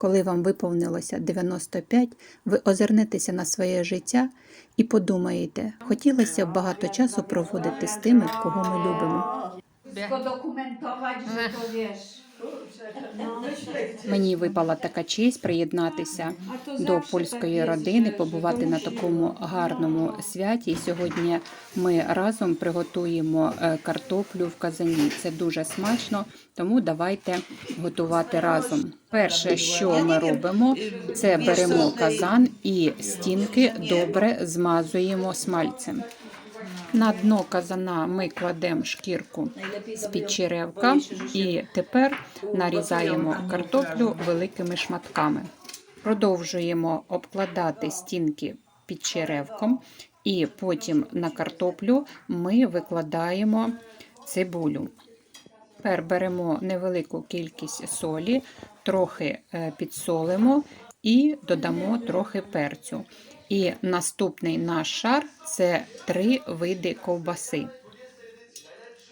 Коли вам виповнилося 95, ви озирнетеся на своє життя і подумаєте, хотілося б багато часу проводити з тими, кого ми любимо. Skodokumentować, що то wiesz. Мені випала така честь приєднатися до польської родини, побувати на такому гарному святі. І сьогодні ми разом приготуємо е, картоплю в казані. Це дуже смачно, тому давайте готувати разом. Перше, що ми робимо, це беремо казан і стінки добре змазуємо смальцем. На дно казана ми кладемо шкірку з під черевка і тепер нарізаємо картоплю великими шматками. Продовжуємо обкладати стінки під черевком, і потім на картоплю ми викладаємо цибулю. Тепер беремо невелику кількість солі, трохи е, підсолимо і додамо трохи перцю. І наступний наш шар це три види ковбаси.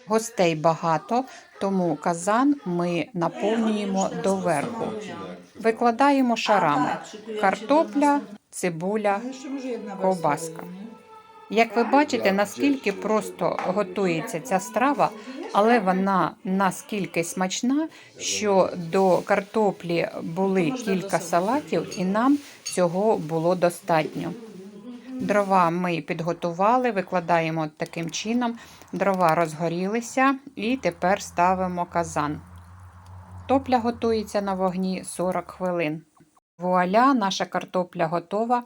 Гостей багато, тому казан ми наповнюємо доверху. Викладаємо шарами картопля, цибуля, ковбаска. Як ви бачите, наскільки просто готується ця страва, але вона наскільки смачна, що до картоплі були кілька салатів, і нам цього було достатньо. Дрова ми підготували, викладаємо таким чином. Дрова розгорілися і тепер ставимо казан. Топля готується на вогні 40 хвилин. Вуаля, наша картопля готова.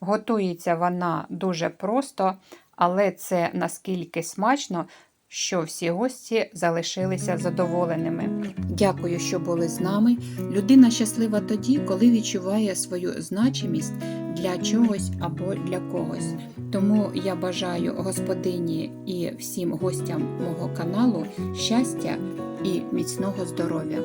Готується вона дуже просто, але це наскільки смачно, що всі гості залишилися задоволеними. Дякую, що були з нами. Людина щаслива тоді, коли відчуває свою значимість для чогось або для когось. Тому я бажаю господині і всім гостям мого каналу щастя і міцного здоров'я.